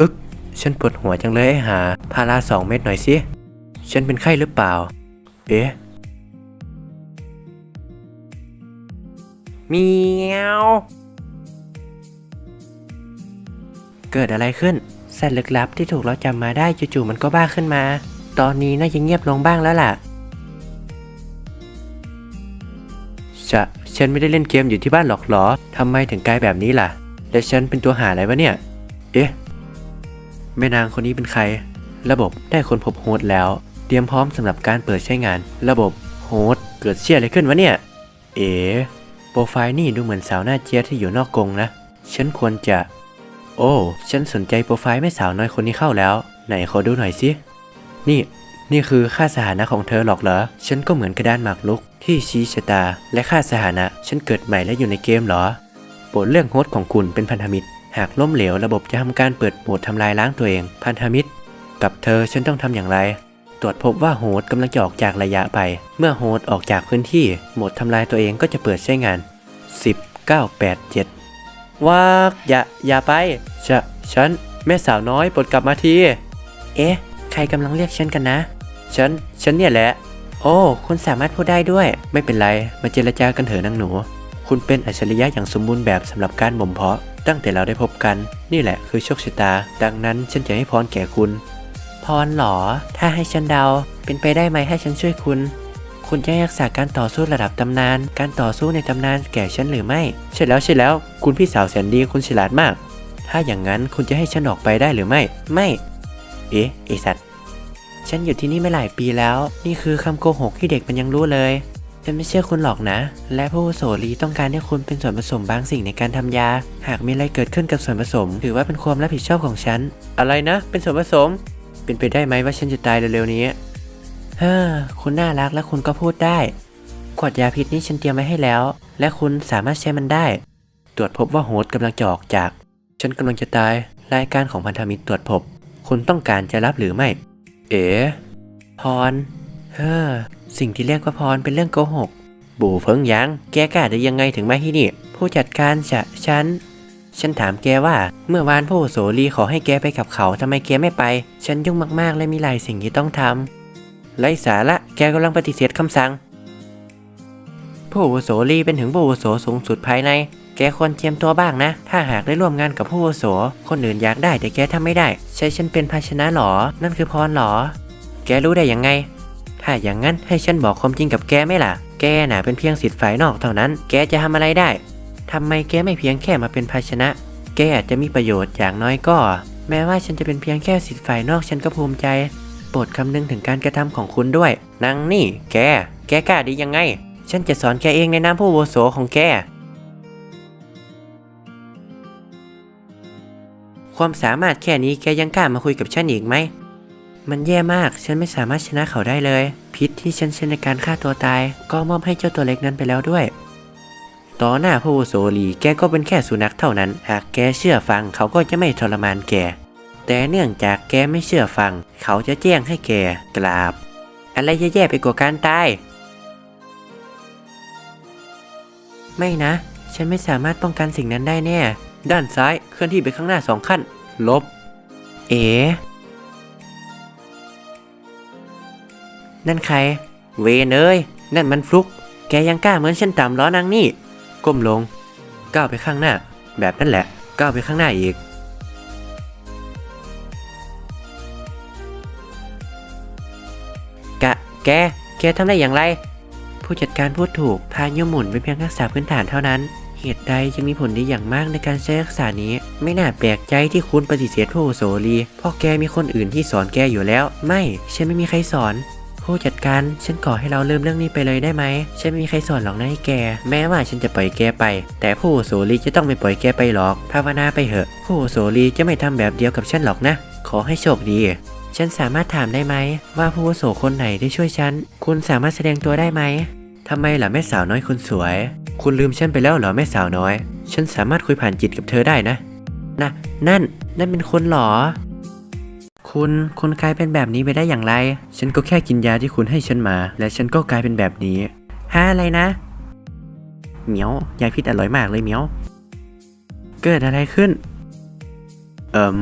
อึกฉันปวดหัวจังเลยให้หา พาราสองเม็ดหน่อยสิ ฉันเป็นไข้หรือเปล่า เอ๊ะเมียวเกิดอะไรขึ้น สัตว์ลึกลับที่ถูกเราจำมาได้จู่ๆมันก็บ้าขึ้นมา ตอนนี้น่าจะเงียบลงบ้างแล้วล่ะชะฉันไม่ได้เล่นเกมอยู่ที่บ้านหรอกหรอทำไมถึงกลายแบบนี้ล่ะ และฉันเป็นตัวหาอะไรวะเนี่ย เอ๊ะ แม่นางคนนี้เป็นใคร ระบบได้คนพบโฮสแล้ว เตรียมพร้อมสำหรับการเปิดใช้งาน ระบบโฮสเกิดเชี่ยอะไรขึ้นวะเนี่ย เอ๋โปรไฟล์นี่ดูเหมือนสาวหน้าเจี๊ยที่อยู่นอกกรงนะ ฉันควรจะ โอ้ ฉันสนใจโปรไฟล์แม่สาวน้อยคนนี้เข้าแล้ว ไหนขอดูหน่อยสิ นี่ นี่คือค่าสถานะของเธอหรอกเหรอ ฉันก็เหมือนกระดานหมากรุกที่ชี้ชะตา และค่าสถานะ ฉันเกิดใหม่และอยู่ในเกมเหรอ โปรดเลือกโฮสของคุณเป็นพันธมิตร หากล้มเหลวระบบจะทำการเปิดโหมดทำลายล้างตัวเอง พันธมิตร กับเธอฉันต้องทำอย่างไร ตรวจพบว่าโฮสต์กำลังจะออกจากระยะไป เมื่อโฮสต์ออกจากพื้นที่โหมดทำลายตัวเองก็จะเปิดใช้งาน 10 9 8 7ว่าอย่าอย่าไปชะฉันแม่สาวน้อยโปรดกลับมาที เอ๊ะ ใครกำลังเรียกฉันกันนะ ฉัน ฉันเนี่ยแหละ โอ้ คุณสามารถพูดได้ด้วย ไม่เป็นไร มาเจรจากันเถอะนางหนู คุณเป็นอัจฉริยะอย่างสมบูรณ์แบบสำหรับการบ่มเพาะ ตั้งแต่เราได้พบกัน นี่แหละคือโชคชะตา ดังนั้นฉันจะให้พรแก่คุณ พรหรอ ถ้าให้ฉันเดา เป็นไปได้ไหมให้ฉันช่วยคุณ คุณจะรักษาการต่อสู้ระดับตำนาน การต่อสู้ในตำนานแก่ฉันหรือไม่ ใช่แล้วใช่แล้ว คุณพี่สาวแสนดีคุณฉลาดมาก ถ้าอย่างนั้นคุณจะให้ฉันออกไปได้หรือไม่ ไม่ เอ๊ะไอสัตว์ ฉันอยู่ที่นี่มาหลายปีแล้ว นี่คือคำโกหกที่เด็กมันยังรู้เลย ฉันไม่เชื่อคุณหรอกนะ และผู้วุโสรีต้องการให้คุณเป็นส่วนผสมบางสิ่งในการทำยา หากมีอะไรเกิดขึ้นกับส่วนผสม ถือว่าเป็นความรับผิดชอบของฉัน อะไรนะ เป็นส่วนผสม เป็นไปได้ไหมว่าฉันจะตายเร็วๆนี้ฮ้อคุณน่ารักและคุณก็พูดได้ ขวดยาพิษนี้ฉันเตรียมไว้ให้แล้ว และคุณสามารถใช้มันได้ ตรวจพบว่าโฮสต์กำลังจะออกจาก ฉันกำลังจะตาย รายการของพันธมิตรตรวจพบ คุณต้องการจะรับหรือไม่ เอ๋พร เฮ้อ สิ่งที่เรียกว่าพรเป็นเรื่องโกหก บูเฟิงยังแกกล้าได้ยังไงถึงมาที่นี่ ผู้จัดการจะฉัน ฉันถามแกว่า เมื่อวานผู้อาโสรีขอให้แกไปกับเขาทำไมแกไม่ไป ฉันยุ่งมากๆ และมีหลายสิ่งที่ต้องทำไร้สาระ แกกำลังปฏิเสธคำสั่ง ผู้อาโสรีเป็นถึงผู้อาโสสูงสุดภายใน แกควรเตรียมตัวบ้างนะ ถ้าหากได้ร่วมงานกับผู้อาโส คนอื่นอยากได้แต่แกทำไม่ได้ ใช้ฉันเป็นภาชนะหรอ นั่นคือพรหรอ แกรู้ได้ยังไง ถ้าอย่างนั้นให้ฉันบอกความจริงกับแกไหมล่ะ แกน่ะเป็นเพียงสิทธิ์ฝ่ายนอกเท่านั้น แกจะทำอะไรได้ทำไมแกไม่เพียงแค่มาเป็นภาชนะ แกอาจจะมีประโยชน์อย่างน้อยก็ แม้ว่าฉันจะเป็นเพียงแค่สิทธิ์ฝ่ายนอกฉันก็ภูมิใจ โปรดคำนึงถึงการกระทำของคุณด้วย นางนี่ แก แกกล้าดียังไง ฉันจะสอนแกเองในนามผู้อาวุโสของแกความสามารถแค่นี้แกยังกล้ามาคุยกับฉันอีกไหม มันแย่มาก ฉันไม่สามารถชนะเขาได้เลย พิษที่ฉันใช้ในการฆ่าตัวตาย ก็มอบให้เจ้าตัวเล็กนั้นไปแล้วด้วย ต่อหน้าผู้อโสลีแกก็เป็นแค่สุนัขเท่านั้น หากแกเชื่อฟังเขาก็จะไม่ทรมานแก แต่เนื่องจากแกไม่เชื่อฟัง เขาจะแจ้งให้แกกราบ อะไรจะแย่ไปกว่าการตาย ไม่นะ ฉันไม่สามารถป้องกันสิ่งนั้นได้แน่ ด้านซ้ายเคลื่อนที่ไปข้างหน้าสองขั้น ลบ เอ๋ นั่นใคร เวนเอ้ยนั่นมันฟลุก แกยังกล้าเหมือนฉันต่ำล้อนางนี่ ก้มลง ก้าวไปข้างหน้า แบบนั้นแหละ ก้าวไปข้างหน้าอีก กะ แก แกทำได้อย่างไร ผู้จัดการพูดถูก พายุหมุนเป็นเพียงทักษะพื้นฐานเท่านั้น เหตุใดจึงมีผลดีอย่างมากในการใช้ทักษะนี้ ไม่น่าแปลกใจที่คุณปฏิเสธผู้อาวุโสรี เพราะแกมีคนอื่นที่สอนแกอยู่แล้ว ไม่ ฉันไม่มีใครสอน ผู้จัดการ ฉันขอให้เราลืมเรื่องนี้ไปเลยได้ไหม ฉันไม่มีใครสอนหรอกนะให้แก แม้ว่าฉันจะปล่อยแกไป แต่ผู้อโสรีจะต้องไม่ปล่อยแกไปหรอก ภาวนาไปเถอะ ผู้อโสรีจะไม่ทำแบบเดียวกับฉันหรอกนะ ขอให้โชคดี ฉันสามารถถามได้ไหม ว่าผู้อาวุโสคนไหนได้ช่วยฉัน คุณสามารถแสดงตัวได้ไหมทำไมล่ะแม่สาวน้อยคนสวย คุณลืมฉันไปแล้วเหรอแม่สาวน้อย ฉันสามารถคุยผ่านจิตกับเธอได้นะ นะ นั่น นั่นเป็นคนหรอ คุณ คุณกลายเป็นแบบนี้ไปได้อย่างไร ฉันก็แค่กินยาที่คุณให้ฉันมา และฉันก็กลายเป็นแบบนี้ฮะอะไรนะ เหมียวยาพิษอร่อยมากเลยเหมียว เกิดอะไรขึ้น เอิม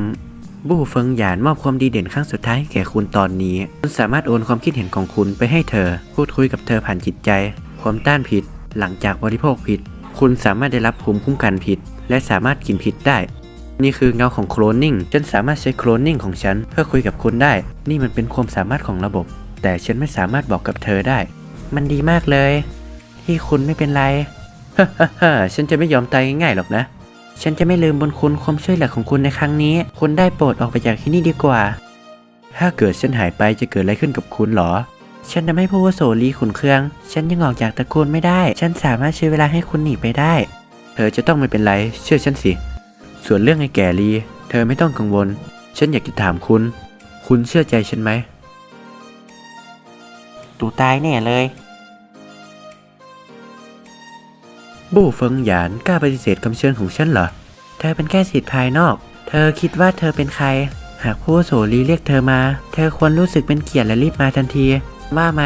บู้เฟิงหยานมอบความดีเด่นครั้งสุดท้ายให้แก่คุณตอนนี้ คุณสามารถโอนความคิดเห็นของคุณไปให้เธอ พูดคุยกับเธอผ่านจิตใจ ความต้านพิษหลังจากบริโภคพิษคุณสามารถได้รับภูมิคุ้มกันพิษและสามารถกินพิษได้ นี่คือเงาของโคลนนิ่งฉันสามารถใช้โคลนนิ่งของฉันเพื่อคุยกับคุณได้ นี่มันเป็นความสามารถของระบบ แต่ฉันไม่สามารถบอกกับเธอได้ มันดีมากเลย ที่คุณไม่เป็นไรฮ่าฮ่าฮ่าฉันจะไม่ยอมตายง่ายๆหรอกนะ ฉันจะไม่ลืมบุญคุณความช่วยเหลือของคุณในครั้งนี้ คุณได้โปรดออกไปจากที่นี่ดีกว่า ถ้าเกิดฉันหายไปจะเกิดอะไรขึ้นกับคุณหรอ ฉันจะไม่พูดว่าโสลีขุนเคือง ฉันยังออกจากตระกูลไม่ได้ ฉันสามารถใช้เวลาให้คุณหนีไปได้ เธอจะต้องไม่เป็นไร เชื่อฉันสิ ส่วนเรื่องไอ้แก่ลี เธอไม่ต้องกังวล ฉันอยากจะถามคุณ คุณเชื่อใจฉันไหม ตูตายแน่เลย บู้เฟิงหยานกล้าปฏิเสธคำเชิญของฉันเหรอ เธอเป็นแค่สิทธิ์ภายนอก เธอคิดว่าเธอเป็นใคร หากผู้อาวุโสลีเรียกเธอมา เธอควรรู้สึกเป็นเกียรติและรีบมาทันที ว่าไหม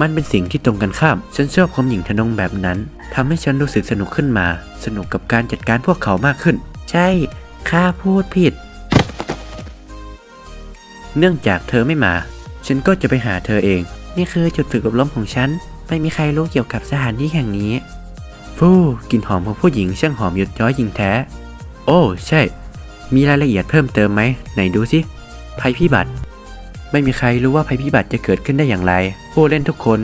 มันเป็นสิ่งที่ตรงกันข้าม ฉันชอบความหญิงทะนงแบบนั้น ทำให้ฉันรู้สึกสนุกขึ้นมา สนุกกับการจัดการพวกเขามากขึ้น ใช่ ข้าพูดผิด เนื่องจากเธอไม่มา ฉันก็จะไปหาเธอเอง นี่คือจุดฝึกอบรมของฉัน ไม่มีใครรู้เกี่ยวกับสถานที่แห่งนี้ ฟูกลิ่นหอมของผู้หญิงช่างหอมหยดย้อยยิงแท้ โอ้ ใช่ มีรายละเอียดเพิ่มเติมไหม ไหนดูสิ ภัยพิบัติ ไม่มีใครรู้ว่าภัยพิบัติจะเกิดขึ้นได้อย่างไร ผู้เล่นทุกคน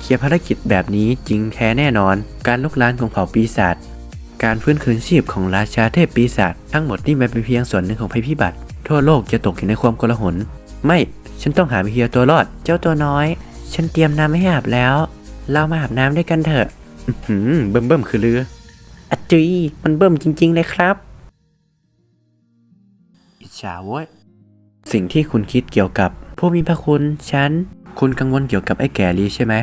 เคลียร์ภารกิจแบบนี้จริงแท้แน่นอน การลุกลานของเผ่าปีศาจ การฟื้นคืนชีพของราชาเทพปีศาจทั้งหมดนี่มันเป็นเพียงส่วนหนึ่งของภัยพิบัติ ทั่วโลกจะตกอยู่ในความโกลาหล ไม่ ฉันต้องหาวิธีเอาตัวรอด เจ้าตัวน้อย ฉันเตรียมน้ำให้อาบแล้ว เรามาอาบน้ำด้วยกันเถอะอืมเบิ่มเบิ่มคือเรืออจีมันเบิ่มจริง ๆ เลยครับ อิจฉาเว้ย สิ่งที่คุณคิดเกี่ยวกับผู้มีพระคุณ ฉัน คุณกังวลเกี่ยวกับไอ้แก่ลีใช่ไหม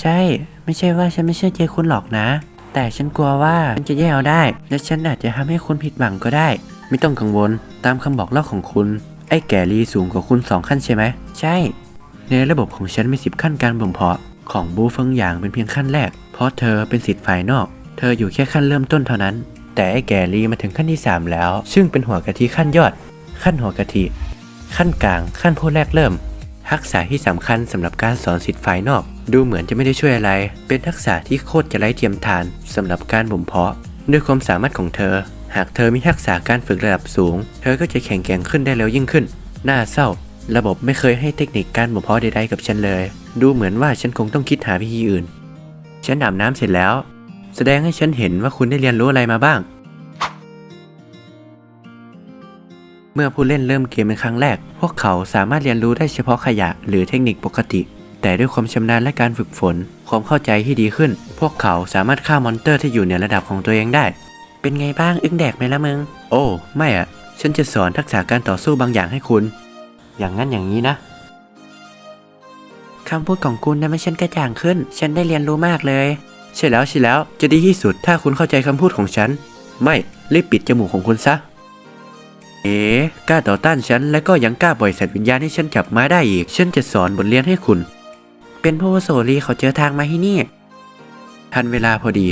ใช่ ไม่ใช่ว่าฉันไม่เชื่อใจคุณหรอกนะ แต่ฉันกลัวว่าฉันจะแย่เอาได้ และฉันอาจจะทำให้คุณผิดหวังก็ได้ ไม่ต้องกังวล ตามคำบอกเล่าของคุณ ไอ้แก่ลีสูงกว่าคุณสองขั้นใช่ไหม ใช่ ในระบบของฉันมีสิบขั้นการบ่มเพาะ ของบูเฟิงหยางเป็นเพียงขั้นแรก เพราะเธอเป็นสิทธิ์ฝ่ายนอก เธออยู่แค่ขั้นเริ่มต้นเท่านั้น แต่ไอ้แก่ลีมาถึงขั้นที่ 3 แล้ว ซึ่งเป็นหัวกะทิขั้นยอด ขั้นหัวกะทิขั้นกลาง ขั้นผู้แรกเริ่มทักษะที่สำคัญสำหรับการสอนสิทธิ์ฝ่ายนอก ดูเหมือนจะไม่ได้ช่วยอะไร เป็นทักษะที่โคตรจะไร้เทียมทานสำหรับการบ่มเพาะ ด้วยความสามารถของเธอ หากเธอมีทักษะการฝึกระดับสูง เธอก็จะแข็งแกร่งขึ้นได้เร็วยิ่งขึ้น น่าเศร้า ระบบไม่เคยให้เทคนิคการบ่มเพาะใดๆกับฉันเลย ดูเหมือนว่าฉันคงต้องคิดหาวิธีอื่น ฉันอาบน้ำเสร็จแล้ว แสดงให้ฉันเห็นว่าคุณได้เรียนรู้อะไรมาบ้าง เมื่อผู้เล่นเริ่มเกมเป็นครั้งแรก พวกเขาสามารถเรียนรู้ได้เฉพาะขยะหรือเทคนิคปกติ แต่ด้วยความชำนาญและการฝึกฝน ความเข้าใจที่ดีขึ้น พวกเขาสามารถฆ่ามอนเตอร์ที่อยู่เหนือระดับของตัวเองได้ เป็นไงบ้างอึ้งแดกไหมละมึง โอ้ ไม่อะฉันจะสอนทักษะการต่อสู้บางอย่างให้คุณ อย่างนั้นอย่างนี้นะคำพูดของคุณทำให้ฉันกระจ่างขึ้น ฉันได้เรียนรู้มากเลย ใช่แล้วใช่แล้ว จะดีที่สุดถ้าคุณเข้าใจคำพูดของฉัน ไม่รีบปิดจมูกของคุณซะ เอ๋กล้าต่อต้านฉันและก็ยังกล้าปล่อยสัตว์วิญญาณให้ฉันจับมาได้อีก ฉันจะสอนบทเรียนให้คุณ เป็นผู้อาวุโสรีเขาเจอทางมาที่นี่ ทันเวลาพอดี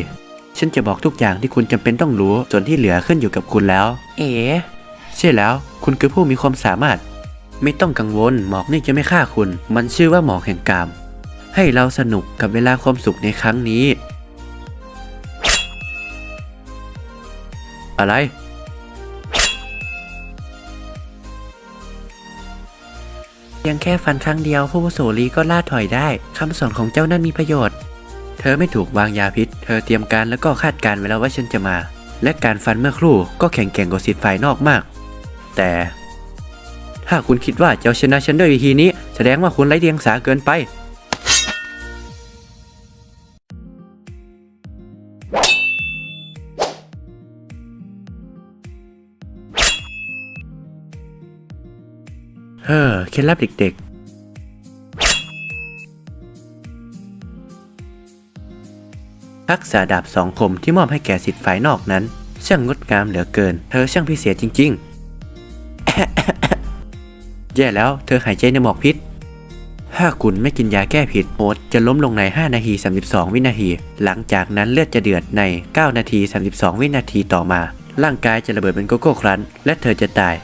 ฉันจะบอกทุกอย่างที่คุณจำเป็นต้องรู้ ส่วนที่เหลือขึ้นอยู่กับคุณแล้ว เอ๋ใช่แล้ว คุณคือผู้มีความสามารถ ไม่ต้องกังวล หมอกนี่จะไม่ฆ่าคุณ มันชื่อว่าหมอกแห่งกาม ให้เราสนุกกับเวลาความสุขในครั้งนี้ อะไร ยังแค่ฟันครั้งเดียวผู้อาวุโสรีก็ล่าถอยได้คำสอนของเจ้านั่นมีประโยชน์ เธอไม่ถูกวางยาพิษ เธอเตรียมการแล้วก็คาดการณ์ไว้แล้วว่าฉันจะมา และการฟันเมื่อครู่ก็แข็งแกร่งกว่าสิทธิ์ฝ่ายนอกมาก แต่ ถ้าคุณคิดว่าเจ้าชนะฉันด้วยวิธีนี้ แสดงว่าคุณไร้เดียงสาเกินไป เคล็ดลับเด็กๆ ทักษะดาบสองคมที่มอบให้แก่สิทธิ์ฝ่ายนอกนั้น ช่างงดงามเหลือเกิน เธอช่างพิเศษจริง ๆ แย่แล้วเธอหายใจในหมอกพิษถ้าคุณไม่กินยาแก้พิษโฮสจะล้มลงใน 5 นาที 32 วินาที หลังจากนั้นเลือดจะเดือดใน 9 นาที 32 วินาทีต่อมา ร่างกายจะระเบิดเป็นโกโก้ครั้น และเธอจะตาย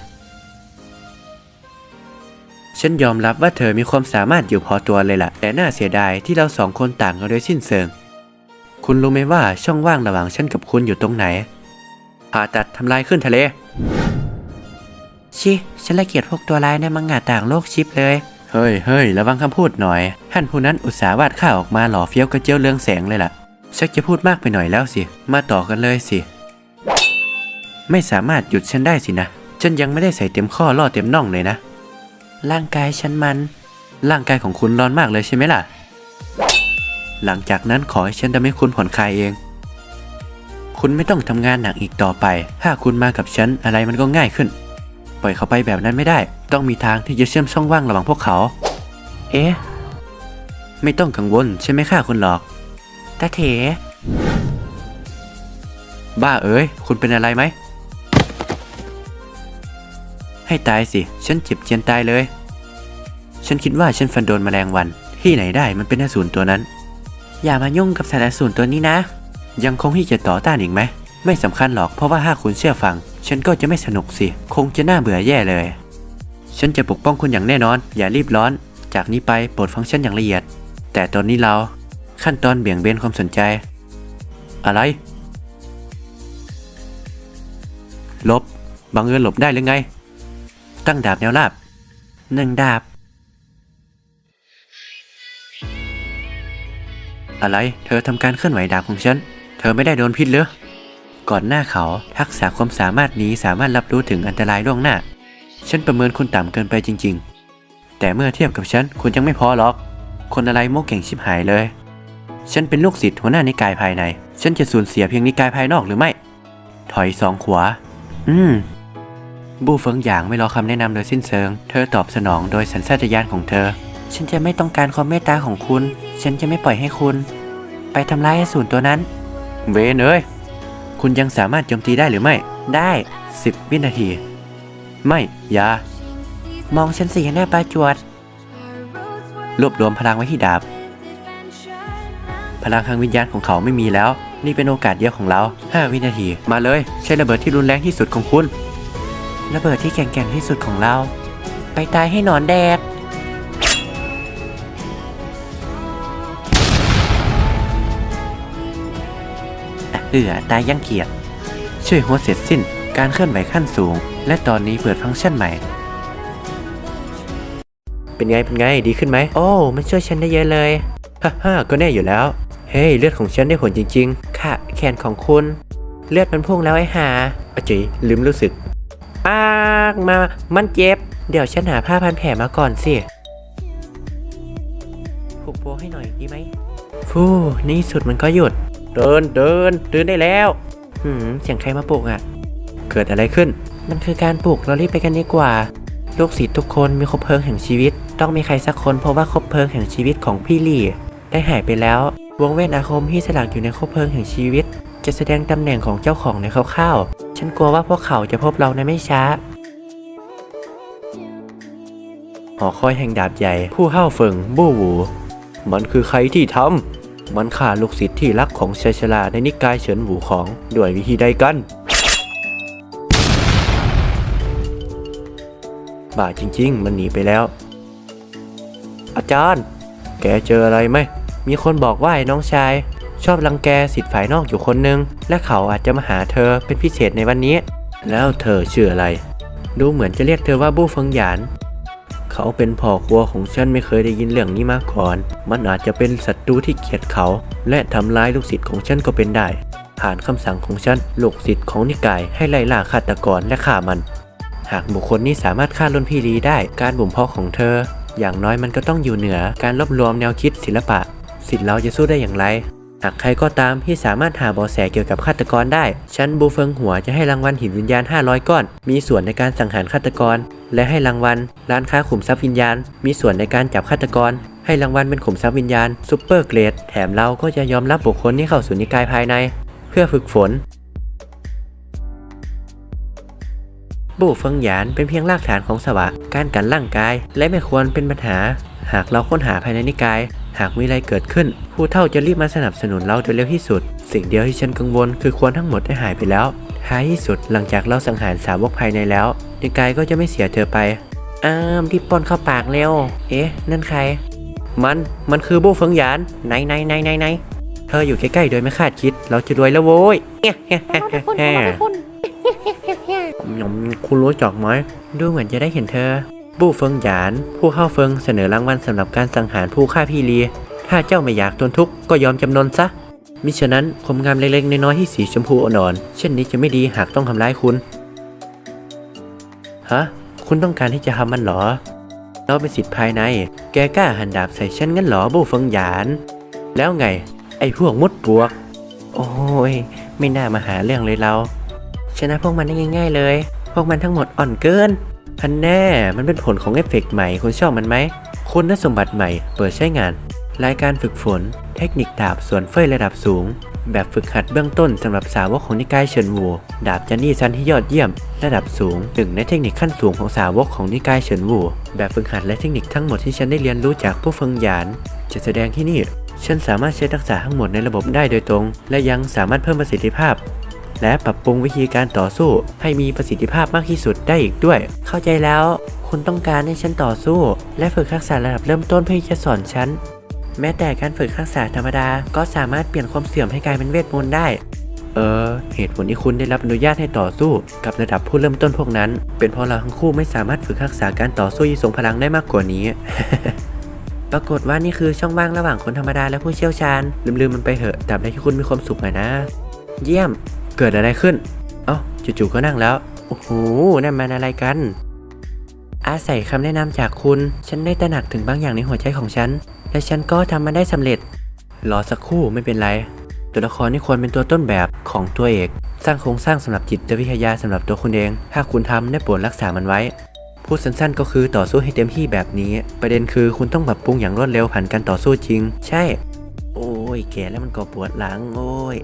ฉันยอมรับว่าเธอมีความสามารถอยู่พอตัวเลยล่ะ แต่น่าเสียดายที่เราสองคนต่างกันโดยสิ้นเชิง คุณรู้ไหมว่าช่องว่างระหว่างฉันกับคุณอยู่ตรงไหน ผ่าตัดทำลายขึ้นทะเล ชิ ฉันละเกียดพวกตัวร้ายในมังงะต่างโลกชิปเลย เฮ้ยเฮ้ยระวังคำพูดหน่อย ท่านผู้นั้นอุตสาห์วาดข้าออกมาหล่อเฟี้ยวกระเจียวเรืองแสงเลยล่ะ ชักจะพูดมากไปหน่อยแล้วสิ มาต่อกันเลยสิ ไม่สามารถหยุดฉันได้สินะ ฉันยังไม่ได้ใส่เต็มข้อล่อเต็มน่องเลยนะ ร่างกายฉันมัน ร่างกายของคุณร้อนมากเลยใช่ไหมล่ะ หลังจากนั้นขอให้ฉันทำให้คุณผ่อนคลายเอง คุณไม่ต้องทำงานหนักอีกต่อไป ถ้าคุณมากับฉันอะไรมันก็ง่ายขึ้น ปล่อยเขาไปแบบนั้นไม่ได้ ต้องมีทางที่จะเชื่อมช่องว่างระหว่างพวกเขา เอ๊ะ ไม่ต้องกังวลใช่ไหมข้าคุณหรอกตาเถ บ้าเอ้ย คุณเป็นอะไรไหม ให้ตายสิ ฉันเจ็บเจียนตายเลย ฉันคิดว่าฉันฟันโดนแมลงวัน ที่ไหนได้มันเป็นอสูรตัวนั้น อย่ามายุ่งกับสัตว์อสูรตัวนี้นะ ยังคงที่จะต่อต้านอีกไหม ไม่สำคัญหรอกเพราะว่าถ้าคุณเชื่อฟัง ฉันก็จะไม่สนุกสิ คงจะน่าเบื่อแย่เลย ฉันจะปกป้องคุณอย่างแน่นอน อย่ารีบร้อน จากนี้ไปโปรดฟังฉันอย่างละเอียด แต่ตอนนี้เราขั้นตอนเบี่ยงเบนความสนใจ อะไร ลบ บังเอิญหลบได้หรือไง ตั้งดาบแนวราบหนึ่งดาบ อะไร เธอทำการเคลื่อนไหวดาบของฉัน เธอไม่ได้โดนพิษหรือก่อนหน้าเขาทักษะความสามารถนี้สามารถรับรู้ถึงอันตรายล่วงหน้า ฉันประเมินคุณต่ำเกินไปจริง ๆ แต่เมื่อเทียบกับฉันคุณยังไม่พอหรอก คนอะไรโมกเก่งชิบหายเลย ฉันเป็นลูกศิษย์หัวหน้านิกายภายใน ฉันจะสูญเสียเพียงนิกายภายนอกหรือไม่ ถอยสองขวา อืม บูเฟิงหยางไม่รอคำแนะนำโดยสิ้นเชิง เธอตอบสนองโดยสัญชาตญาณของเธอ ฉันจะไม่ต้องการความเมตตาของคุณ ฉันจะไม่ปล่อยให้คุณ ไปทำร้ายอสูรตัวนั้น เวนเอ้ยคุณยังสามารถโจมตีได้หรือไม่ ได้ 10 วินาที ไม่อย่ามองฉันสิแน่ปลาจวด รวบรวมพลังไว้ที่ดาบ พลังทางวิญญาณของเขาไม่มีแล้ว นี่เป็นโอกาสเดียวของเรา 5 วินาที มาเลย ใช้ระเบิดที่รุนแรงที่สุดของคุณ ระเบิดที่แข็งๆที่สุดของเรา ไปตายให้หนอนแดก เอือตายยังเกียดช่วยหัวเสร็จสิ้นการเคลื่อนไหวขั้นสูง และตอนนี้เปิดฟังก์ชันใหม่ เป็นไง เป็นไง ดีขึ้นไหม โอ้ มันช่วยฉันได้เยอะเลย ฮ่าฮ่าก็แน่อยู่แล้ว เฮ้ย เลือดของฉันได้ผลจริง ๆ ค่ะ แขนของคุณ เลือดมันพุ่งแล้วไอ้หาอจีลืมรู้สึก ปากมา มันเจ็บ เดี๋ยวฉันหาผ้าพันแผลมาก่อนสิ ผูกโบให้หน่อยดีไหม ฟู่นี่สุดมันก็หยุด เดินเดินเดินได้แล้วหืมเสียงใครมาปลุกอะ เกิดอะไรขึ้น มันคือการปลุกเรารีบไปกันดีกว่า ลูกศิษย์ทุกคนมีคบเพลิงแห่งชีวิต ต้องมีใครสักคนเพราะว่าคบเพลิงแห่งชีวิตของพี่ลี่ ได้หายไปแล้ว วงเวทอาคมที่สลักอยู่ในคบเพลิงแห่งชีวิต จะแสดงตำแหน่งของเจ้าของในคร่าวๆ ฉันกลัวว่าพวกเขาจะพบเราในไม่ช้า หอคอยแห่งดาบใหญ่ ผู้ห้าวเฟิงบู้หวู มันคือใครที่ทำ มันฆ่าลูกศิษย์ที่รักของชายชราในนิกายเฉินหวูของด้วยวิธีใดกันบ้าจริง ๆ มันหนีไปแล้ว อาจารย์ แกเจออะไรไหม มีคนบอกว่าไอ้น้องชาย ชอบรังแกสิทธิ์ฝ่ายนอกอยู่คนนึง และเขาอาจจะมาหาเธอเป็นพิเศษในวันนี้ แล้วเธอชื่ออะไร ดูเหมือนจะเรียกเธอว่าบู้เฟิงหยาน เขาเป็นพ่อครัวของฉันไม่เคยได้ยินเรื่องนี้มาก่อน มันอาจจะเป็นศัตรูที่เกลียดเขา และทำร้ายลูกศิษย์ของฉันก็เป็นได้ ผ่านคำสั่งของฉันลูกศิษย์ของนิกายให้ไล่ล่าฆาตกรและฆ่ามัน หากบุคคลนี้สามารถฆ่ารุ่นพี่ลีได้การบ่มเพาะของเธอ อย่างน้อยมันก็ต้องอยู่เหนือการรวบรวมแนวคิดศิลปะสิทธิ์เราจะสู้ได้อย่างไร หากใครก็ตามที่สามารถหาเบาะแสเกี่ยวกับฆาตกรได้ ชั้นบูเฟิงหัวจะให้รางวัลหินวิญญาณ 500 ก้อน มีส่วนในการสังหารฆาตกร และให้รางวัล ร้านค้าขุมทรัพย์วิญญาณ มีส่วนในการจับฆาตกร ให้รางวัลเป็นขุมทรัพย์วิญญาณซูเปอร์เกรด แถมเราก็จะยอมรับบุคคลที่เข้าสู่นิกายภายใน เพื่อฝึกฝน บูเฟิงหยานเป็นเพียงรากฐานของสวะ การกันร่างกาย และไม่ควรเป็นปัญหา หากเราค้นหาภายในนิกาย หากมีอะไรเกิดขึ้น ผู้เฒ่าจะรีบมาสนับสนุนเราโดยเร็วที่สุด สิ่งเดียวที่ฉันกังวลคือควรทั้งหมดได้หายไปแล้วท้ายที่สุดหลังจากเราสังหารสาวกภายในแล้วนิกายก็จะไม่เสียเธอไปอ้ามที่ป้อนเข้าปากเร็ว เอ๊ะ นั่นใคร มันมันคือบู้เฟิงหยานไหนไหนไหนไหนไหนเธออยู่ใกล้ๆโดยไม่คาดคิด เราจะรวยแล้วโว้ยเฮ้ มคุณรู้จักไหมดูเหมือนจะได้เห็นเธอ บู้เฟิงหยาน ผู้เข้าเฟิงเสนอรางวัลสำหรับการสังหารผู้ฆ่าพี่ลี ถ้าเจ้าไม่อยากทนทุกข์ก็ยอมจำนนซะ มิฉะนั้นผมงามเล็กๆน้อยๆที่สีชมพูอ่อนๆเช่นนี้จะไม่ดีหากต้องทำร้ายคุณ ฮะ คุณต้องการที่จะทำมันเหรอ เราเป็นสิทธิ์ภายใน แกกล้าหันดาบใส่ฉันงั้นเหรอบู้เฟิงหยาน แล้วไง ไอ้พวกมดปลวก โอ้ยไม่น่ามาหาเรื่องเลยเรา ชนะพวกมันได้ง่าย ๆ เลย พวกมันทั้งหมดอ่อนเกินพันแน่ มันเป็นผลของเอฟเฟกต์ใหม่คุณชอบมันไหมคุณสมบัติใหม่เปิดใช้งาน รายการฝึกฝน เทคนิคดาบส่วนเฟยระดับสูง แบบฝึกหัดเบื้องต้นสำหรับสาวกของนิกายเฉินวูดาบจันนี่ซันที่ยอดเยี่ยม ระดับสูงหนึ่งในเทคนิคขั้นสูงของสาวกของนิกายเฉินวูแบบฝึกหัดและเทคนิคทั้งหมดที่ฉันได้เรียนรู้จากผู้ฟิงหยาน จะแสดงที่นี่ฉันสามารถใช้ทักษะทั้งหมดในระบบได้โดยตรง และยังสามารถเพิ่มประสิทธิภาพ และปรับปรุงวิธีการต่อสู้ ให้มีประสิทธิภาพมากที่สุดได้อีกด้วย เข้าใจแล้ว คุณต้องการให้ฉันต่อสู้ และฝึกทักษะระดับเริ่มต้นเพื่อจะสอนฉัน แม้แต่การฝึกทักษะธรรมดา ก็สามารถเปลี่ยนความเสื่อมให้กลายเป็นเวทมนต์ได้ เออ เหตุผลที่คุณได้รับอนุญาตให้ต่อสู้ กับระดับผู้เริ่มต้นพวกนั้น เป็นเพราะเราทั้งคู่ไม่สามารถฝึกทักษะการต่อสู้ที่ทรงพลังได้มากกว่านี้ปรากฏว่านี่คือช่องว่างระหว่างคนธรรมดาและผู้เชี่ยวชาญ ลืมๆมันไปเถอะตราบใดที่คุณมีความสุขอะนะ เยี่ยม เกิดอะไรขึ้น เอ้าจู่ๆก็นั่งแล้ว โอ้โหนั่นมันอะไรกัน อาศัยคำแนะนำจากคุณ ฉันได้ตระหนักถึงบางอย่างในหัวใจของฉัน และฉันก็ทำมันได้สำเร็จ รอสักครู่ไม่เป็นไร ตัวละครนี่ควรเป็นตัวต้นแบบของตัวเอก สร้างโครงสร้างสำหรับจิตวิทยาสำหรับตัวคุณเอง ถ้าคุณทำได้โปรดรักษามันไว้พูดสั้นๆก็คือต่อสู้ให้เต็มที่แบบนี้ ประเด็นคือคุณต้องปรับปรุงอย่างรวดเร็วผ่านการต่อสู้จริง ใช่ โอ้ย แก่แล้วมันก็ปวดหลัง โอ้ย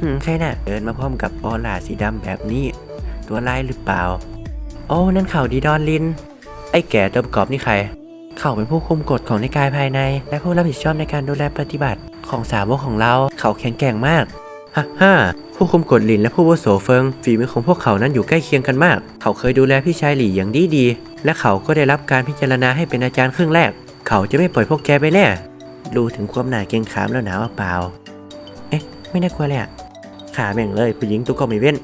หืมใครน่ะ เดินมาพร้อมกับออร่าสีดำแบบนี้ ตัวร้ายหรือเปล่า โอ้นั่นเขาดีดอนลิน ไอ้แก่ตัวประกอบนี่ใคร เขาเป็นผู้คุมกฎของในกายภายใน และผู้รับผิดชอบในการดูแลปฏิบัติของสาวกของเรา เขาแข็งแกร่งมากฮ่าฮ่าผู้คุมกฎลินและผู้วุโสเฟิงฝีมือของพวกเขานั้นอยู่ใกล้เคียงกันมาก เขาเคยดูแลพี่ชายหลี่อย่างดีดี และเขาก็ได้รับการพิจารณาให้เป็นอาจารย์ครึ่งแรก เขาจะไม่ปล่อยพวกแกไปแน่รู้ถึงความหนาเกรงขามแล้วหนาวเปล่า เอ๊ะ ไม่น่ากลัวเลยอะ ขาแม่งเลยผู้หญิงตัวก็ไม่เว้น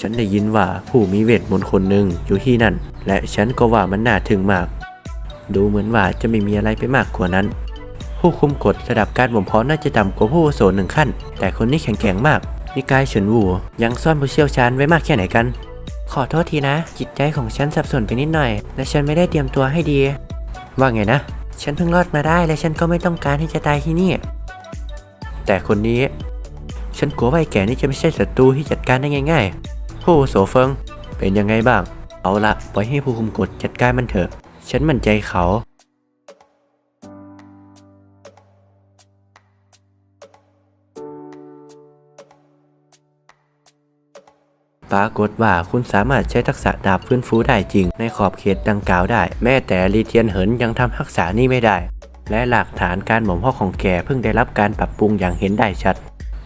ฉันได้ยินว่าผู้มีเวทมนต์คนหนึ่งอยู่ที่นั่น และฉันก็ว่ามันน่าถึงมาก ดูเหมือนว่าจะไม่มีอะไรไปมากกว่านั้น ผู้คุมกฎระดับการบ่มเพาะน่าจะต่ำกว่าผู้อาวุโสหนึ่งขั้น แต่คนนี้แข็งแกร่งมาก นิกายเฉินวูยังซ่อนผู้เชี่ยวชาญไว้มากแค่ไหนกันขอโทษทีนะ จิตใจของฉันสับสนไปนิดหน่อย และฉันไม่ได้เตรียมตัวให้ดี ว่าไงนะ ฉันเพิ่งรอดมาได้และฉันก็ไม่ต้องการที่จะตายที่นี่ แต่คนนี้ ฉันกลัวว่าไอ้แก่นี่จะไม่ใช่ศัตรูที่จัดการได้ง่าย ๆ ผู้วุโสเฟิงเป็นยังไงบ้าง เอาละปล่อยให้ผู้คุมกฎจัดการมันเถอะ ฉันมั่นใจเขา ปรากฏว่าคุณสามารถใช้ทักษะดาบฟื้นฟูได้จริงในขอบเขตดังกล่าวได้ แม้แต่ลีเทียนเหินยังทำทักษะนี้ไม่ได้ และหลักฐานการหม่อมพ่อของแกเพิ่งได้รับการปรับปรุงอย่างเห็นได้ชัด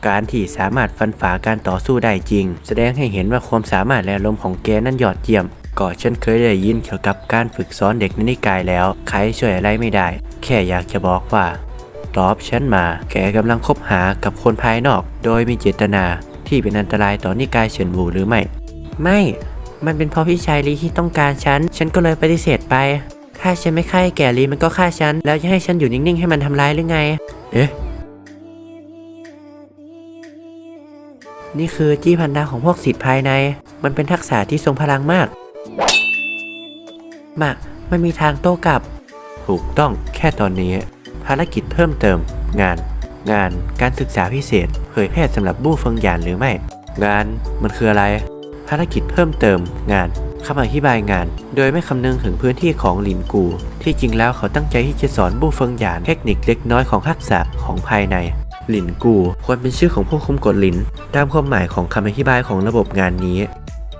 การที่สามารถฟันฝ่าการต่อสู้ได้จริง แสดงให้เห็นว่าความสามารถและลมของแกนั้นยอดเยี่ยมก็ฉันเคยได้ยินเกี่ยวกับการฝึกสอนเด็กในนิกายแล้ว ใครช่วยอะไรไม่ได้ แค่อยากจะบอกว่าตอบฉันมา แกกำลังคบหากับคนภายนอก โดยมีเจตนา ที่เป็นอันตรายต่อนิกายเฉินวูหรือไม่ ไม่ มันเป็นเพราะพี่ชายลีที่ต้องการฉัน ฉันก็เลยปฏิเสธไป ถ้าฉันไม่ฆ่าแก่ลีมันก็ฆ่าฉัน แล้วจะให้ฉันอยู่นิ่งๆ ให้มันทำร้ายหรือไง เอ๊ะ นี่คือจี้พันดาของพวกสิทธิ์ภายใน มันเป็นทักษะที่ทรงพลังมากมามันมีทางโต้กลับ ถูกต้องแค่ตอนนี้ ภารกิจเพิ่มเติมงาน งานการศึกษาพิเศษ เผยแพร่สำหรับบู้เฟิงหยานหรือไม่ งานมันคืออะไร ภารกิจเพิ่มเติมงานคำอธิบายงาน โดยไม่คำนึงถึงพื้นที่ของหลินกู ที่จริงแล้วเขาตั้งใจที่จะสอนบู้เฟิงหยานเทคนิคเล็กน้อยของทักษะของภายในหลินกู ควรเป็นชื่อของผู้คุมกฎหลิน ตามความหมายของคำอธิบายของระบบงานนี้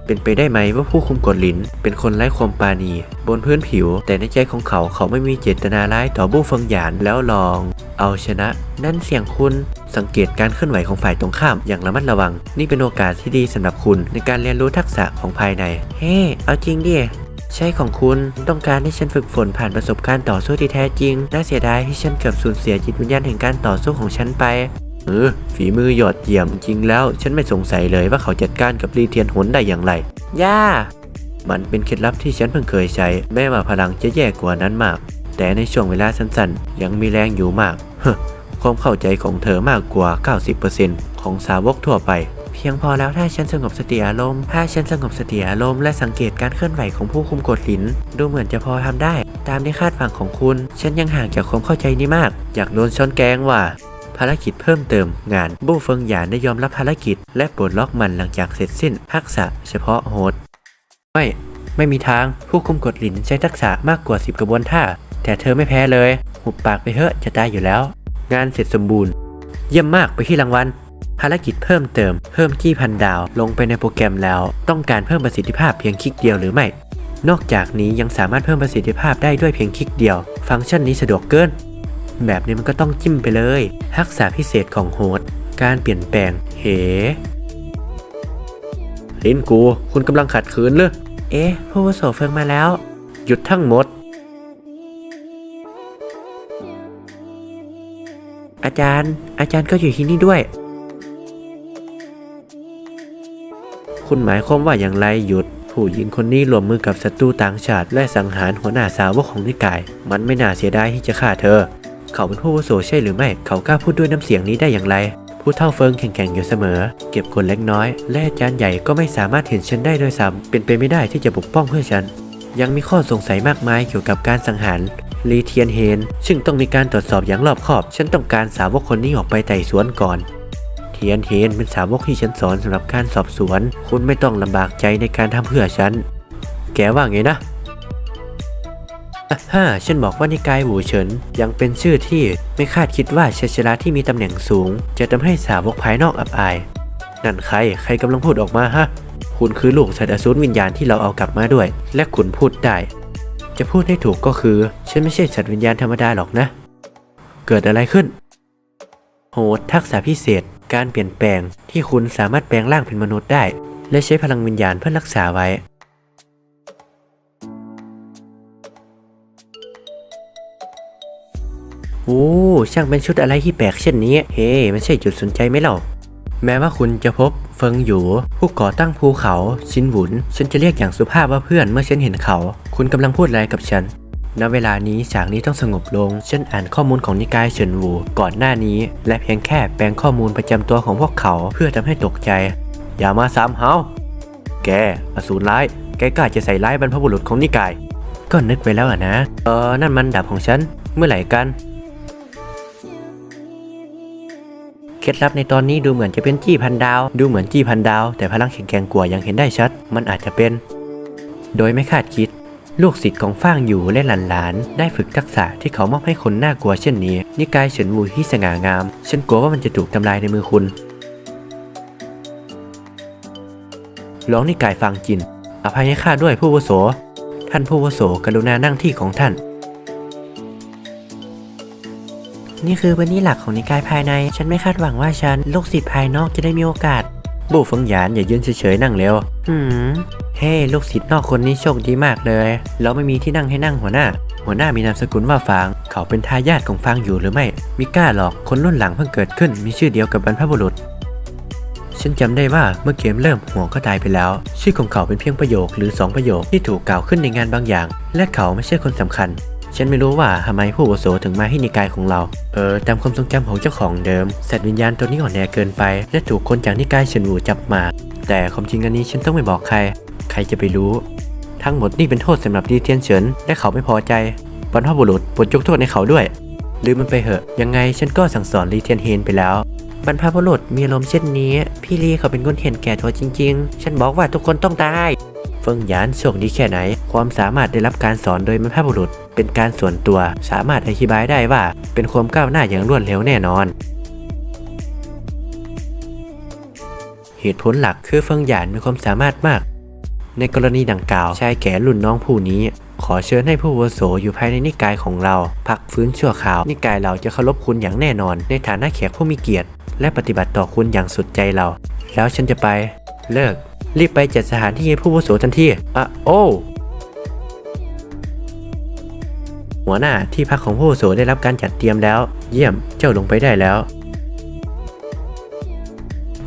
เป็นไปได้ไหมว่าผู้คุมกฎหลินเป็นคนไร้ความปราณี บนพื้นผิว แต่ในใจของเขาเขาไม่มีเจตนาร้ายต่อบู้ฟิงหยานแล้วลอง เอาชนะ นั่นเสียงคุณสังเกตการเคลื่อนไหวของฝ่ายตรงข้ามอย่างระมัดระวัง นี่เป็นโอกาสที่ดีสำหรับคุณในการเรียนรู้ทักษะของภายใน เฮ้เอาจริงดิใช่ของคุณต้องการให้ฉันฝึกฝนผ่านประสบการณ์ต่อสู้ที่แท้จริง น่าเสียดายที่ฉันเกือบสูญเสียจิตวิญญาณแห่งการต่อสู้ของฉันไป เออฝีมือยอดเยี่ยมจริงแล้ว ฉันไม่สงสัยเลยว่าเขาจัดการกับลีเทียนหนได้อย่างไรย่ามันเป็นเคล็ดลับที่ฉันเพิ่งเคยใช้ แม้ว่าพลังจะแย่กว่านั้นมาก แต่ในช่วงเวลาสั้นๆ ยังมีแรงอยู่มากเฮ้ความเข้าใจของเธอมากกว่า 90%ของสาวกทั่วไป เพียงพอแล้วถ้าฉันสงบสติอารมณ์ถ้าฉันสงบสติอารมณ์และสังเกตการเคลื่อนไหวของผู้คุมกฎหลิน ดูเหมือนจะพอทำได้ ตามที่คาดหวังของคุณ ฉันยังห่างจากความเข้าใจนี้มาก อยากโดนช้อนแกงว่ะารกิจเพิ่มเติมงานบู้เฟิงหยานได้ยอมรับภารกิจ และปลดล็อกมันหลังจากเสร็จสิ้นทักษะเฉพาะโฮสไม่ไม่มีทางผู้คุมกฎหลินใช้ทักษะมากกว่า 10 กระบวนท่า แต่เธอไม่แพ้เลย หุบปากไปเถอะจะตายอยู่แล้ว งานเสร็จสมบูรณ์ เยี่ยมมากไปที่รางวัลภารกิจเพิ่มเติมเพิ่มกี้พันดาวลงไปในโปรแกรมแล้ว ต้องการเพิ่มประสิทธิภาพเพียงคลิกเดียวหรือไม่ นอกจากนี้ยังสามารถเพิ่มประสิทธิภาพได้ด้วยเพียงคลิกเดียว ฟังก์ชันนี้สะดวกเกิน แบบนี้มันก็ต้องจิ้มไปเลย ทักษะพิเศษของโฮสการเปลี่ยนแปลง เหลินกู คุณกำลังขัดขืนเลยเอ๊ะ ผู้วุโสเฟิงมาแล้ว หยุดทั้งหมด อาจารย์ อาจารย์ก็อยู่ที่นี่ด้วย คุณหมายความว่าอย่างไรหยุด ผู้หญิงคนนี้รวมมือกับศัตรูต่างชาติ และสังหารหัวหน้าสาวกของนิกาย มันไม่น่าเสียดายที่จะฆ่าเธอ เขาเป็นผู้วุโสใช่หรือไม่ เขากล้าพูดด้วยน้ำเสียงนี้ได้อย่างไร ผู้เท่าเฟิงแข็งๆอยู่เสมอ เก็บกดเล็กน้อย และอาจารย์ใหญ่ก็ไม่สามารถเห็นฉันได้ด้วยซ้ำเป็นไปไม่ได้ที่จะปกป้องเพื่อฉัน ยังมีข้อสงสัยมากมายเกี่ยวกับการสังหารลีเทียนเฮน ซึ่งต้องมีการตรวจสอบอย่างรอบคอบ ฉันต้องการสาวกคนนี้ออกไปไต่สวนก่อนเทียนเฮนเป็นสาวกที่ฉันสอนสำหรับการสอบสวน คุณไม่ต้องลำบากใจในการทำเพื่อฉัน แกว่าไงนะ ฮ่าฉันบอกว่านิกายหูเฉินยังเป็นชื่อที่ไม่คาดคิดว่าชัยชนะที่มีตำแหน่งสูง จะทำให้สาวกภายนอกอับอาย นั่นใคร ใครกำลังพูดออกมาฮะ คุณคือลูกสัตว์อสูรวิญญาณที่เราเอากลับมาด้วย และคุณพูดได้ จะพูดให้ถูกก็คือ ฉันไม่ใช่สัตว์วิญญาณธรรมดาหรอกนะ เกิดอะไรขึ้น โหดทักษะพิเศษ การเปลี่ยนแปลงที่คุณสามารถแปลงร่างเป็นมนุษย์ได้ และใช้พลังวิญญาณเพื่อรักษาไว้ โอ้ช่างเป็นชุดอะไรที่แปลกเช่นนี้ เฮ้มันใช่จุดสนใจไหมเล่าแม้ว่าคุณจะพบเฟิงหยูผู้ก่อตั้งภูเขาชินหวุน ฉันจะเรียกอย่างสุภาพว่าเพื่อนเมื่อฉันเห็นเขา คุณกำลังพูดอะไรกับฉันณเวลานี้ฉากนี้ต้องสงบลง ฉันอ่านข้อมูลของนิกายเฉินหวูก่อนหน้านี้ และเพียงแค่แปลงข้อมูลประจำตัวของพวกเขาเพื่อทำให้ตกใจ อย่ามาซ้ำเฮาแกอสูรร้าย แกกล้าจะใส่ร้ายบรรพบุรุษของนิกาย ก็นึกไว้แล้วอะนะ เออนั่นมันดาบของฉัน เมื่อไหร่กัน เคล็ดลับในตอนนี้ดูเหมือนจะเป็นจี้พันดาว ดูเหมือนจี้พันดาว แต่พลังแข็งแกร่งกว่ายังเห็นได้ชัด มันอาจจะเป็น โดยไม่คาดคิด ลูกศิษย์ของฟางอยู่และหลานๆ ได้ฝึกทักษะที่เขามอบให้คนน่ากลัวเช่นนี้ นิกายเฉินวูที่สง่างาม ฉันกลัวว่ามันจะถูกทำลายในมือคุณร้องนิกายฟังจิน อภัยให้ข้าด้วยผู้วุโส ท่านผู้วุโสกรุณานั่งที่ของท่าน นี่คือวันนี้หลักของนิกายภายใน ฉันไม่คาดหวังว่าฉันลูกศิษย์ภายนอกจะได้มีโอกาส บู่เฟิงหยานอย่ายืนเฉยๆนั่งเร็วหืมเฮ้ ลูกศิษย์นอกคนนี้โชคดีมากเลย เราไม่มีที่นั่งให้นั่งหัวหน้า หัวหน้ามีนามสกุลว่าฟาง เขาเป็นทายาทของฟางอยู่หรือไม่มิกล้าหรอกคนรุ่นหลังเพิ่งเกิดขึ้น มีชื่อเดียวกับบรรพบุรุษฉันจำได้ว่าเมื่อเกมเริ่มหัวก็ตายไปแล้ว ชื่อของเขาเป็นเพียงประโยคหรือสองประโยคที่ถูกกล่าวขึ้นในงานบางอย่าง และเขาไม่ใช่คนสำคัญ ฉันไม่รู้ว่าทำไมผู้อาวุโสถึงมาที่นิกายของเรา เออตามความทรงจำของเจ้าของเดิมสัตว์วิญญาณตัวนี้อ่อนแอเกินไป และถูกคนจากนิกายเฉินหูจับมา แต่ความจริงอันนี้ฉันต้องไม่บอกใคร ใครจะไปรู้ ทั้งหมดนี่เป็นโทษสำหรับดีเทียนเฉินและเขาไม่พอใจบรรพบุรุษปรดยกโทษให้เขาด้วยลืมมันไปเหอะ ยังไงฉันก็สั่งสอนลีเทียนเฮนไปแล้วบรรพบุรุษมีอารมณ์เช่นนี้ พี่ลีเขาเป็นคนเห็นแก่ตัวจริง ๆ ฉันบอกว่าทุกคนต้องตาย เฟิงหยานโชคดีแค่ไหน ความสามารถได้รับการสอนโดยบรรพบุรุษ เป็นการส่วนตัว สามารถอธิบายได้ว่า เป็นความก้าวหน้าอย่างรวดเร็วแน่นอน เหตุผลหลักคือเฟิงหยานมีความสามารถมาก ในกรณีดังกล่าวชายแก่รุ่นน้องผู้นี้ ขอเชิญให้ผู้วโสอยู่ภายในนิกายของเรา พักฟื้นชั่วคราว นิกายเราจะเคารพคุณอย่างแน่นอน ในฐานะแขกผู้มีเกียรติ และปฏิบัติต่อคุณอย่างสุดใจเรา แล้วฉันจะไป เลิก รีบไปจัดสถานที่ให้ผู้อาวุโสทันทีอะโอ้หัวหน้าที่พักของผู้อาวุโสได้รับการจัดเตรียมแล้ว เยี่ยมเจ้าลงไปได้แล้ว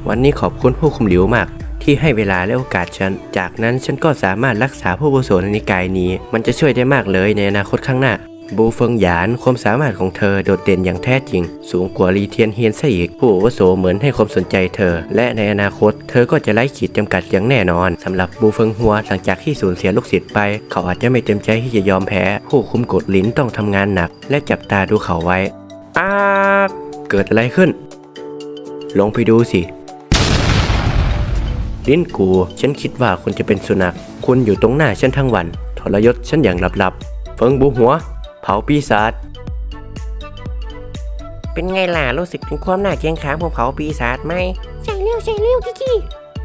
วันนี้ขอบคุณผู้คุมหลิวมากที่ให้เวลาและโอกาสฉัน จากนั้นฉันก็สามารถรักษาผู้อาวุโสในนิกายนี้ มันจะช่วยได้มากเลยในอนาคตข้างหน้า บูเฟิงหยานความสามารถของเธอโดดเด่นอย่างแท้จริง สูงกว่าลีเทียนเฮียนซะอีก ผู้อาวุโสเหมือนให้ความสนใจเธอ และในอนาคตเธอก็จะไร้ขีดจำกัดอย่างแน่นอนสำหรับบูเฟิงหัวหลังจากที่สูญเสียลูกศิษย์ไป เขาอาจจะไม่เต็มใจที่จะยอมแพ้ ผู้คุมกฎลิ้นต้องทำงานหนัก และจับตาดูเขาไว้อ้าเกิดอะไรขึ้น ลงไปดูสิลิ้นกู ฉันคิดว่าคุณจะเป็นสุนัข คุณอยู่ตรงหน้าฉันทั้งวัน ทรยศฉันอย่างลับๆ เฟิงบูหัว เผาปีศาจเป็นไงล่ะรู้สึกถึงความน่าเกรงขามของเขาปีศาจไหมใช่เร็วใช่เร็วกี้กี้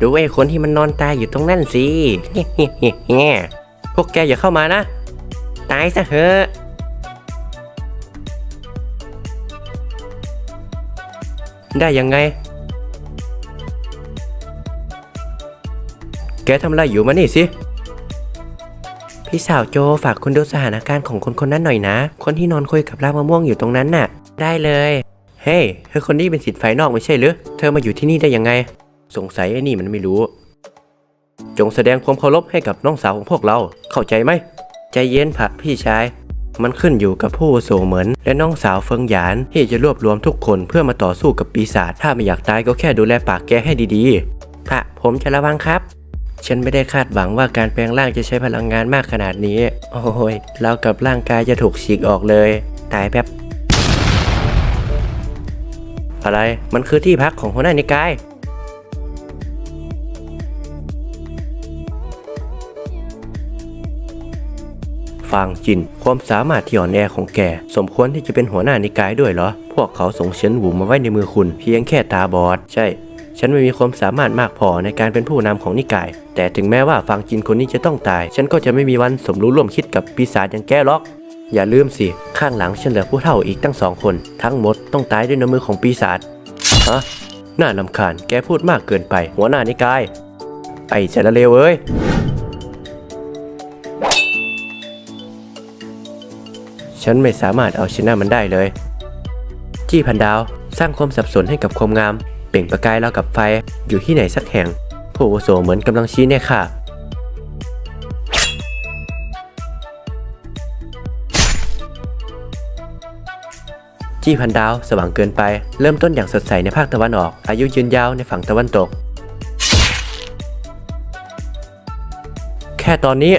ดูไอ้คนที่มันนอนตายอยู่ตรงนั่นสิเงี้ยพวกแกอย่าเข้ามานะ ตายซะเถอะได้ยังไง แกทำอะไรอยู่มานี่สิ พี่สาวโจฝากคุณดูสถานการณ์ของคนคนนั้นหน่อยนะ คนที่นอนคุยกับรากมะม่วงอยู่ตรงนั้นน่ะ ได้เลย เฮ้ยเธอคนนี้เป็นสิทธิ์ภายนอกไม่ใช่หรือ เธอมาอยู่ที่นี่ได้ยังไง สงสัยไอ้นี่มันไม่รู้ จงแสดงความเคารพให้กับน้องสาวของพวกเรา เข้าใจไหม ใจเย็นพะพี่ชาย มันขึ้นอยู่กับผู้โสเหมือน และน้องสาวเฟิงหยานที่จะรวบรวมทุกคนเพื่อมาต่อสู้กับปีศาจ ถ้าไม่อยากตายก็แค่ดูแลปากแกให้ดีๆพระผมจะระวังครับ ฉันไม่ได้คาดหวังว่าการแปลงร่างจะใช้พลังงานมากขนาดนี้ โอ้ยเรากับร่างกายจะถูกฉีกออกเลย ตายแบบอะไร มันคือที่พักของหัวหน้านิกายฟังจิน ความสามารถที่อ่อนแอของแก สมควรที่จะเป็นหัวหน้านิกายด้วยเหรอ พวกเขาส่งเฉินหวูมาไว้ในมือคุณ เพียงแค่ตาบอด ใช่ ฉันไม่มีความสามารถมากพอในการเป็นผู้นำของนิกาย แต่ถึงแม้ว่าฟังจินคนนี้จะต้องตาย ฉันก็จะไม่มีวันสมรู้ร่วมคิดกับปีศาจอย่างแกหรอก อย่าลืมสิ ข้างหลังฉันเหลือผู้เฒ่าอีกตั้งสองคน ทั้งหมดต้องตายด้วยน้ำมือของปีศาจฮะน่าลำคาญแกพูดมากเกินไป หัวหน้านิกาย ไอ้เจระเลวเอ้ยฉันไม่สามารถเอาชนะมันได้เลย จี้พันดาวสร้างความสับสนให้กับความงาม เปล่งประกายแลวกับไฟอยู่ที่ไหนสักแห่ง ผู้อาวุโสเหมือนกำลังชี้แน่ค่ะ จี้พันดาวสว่างเกินไป เริ่มต้นอย่างสดใสในภาคตะวันออก อายุยืนยาวในฝั่งตะวันตก แค่ตอนนี้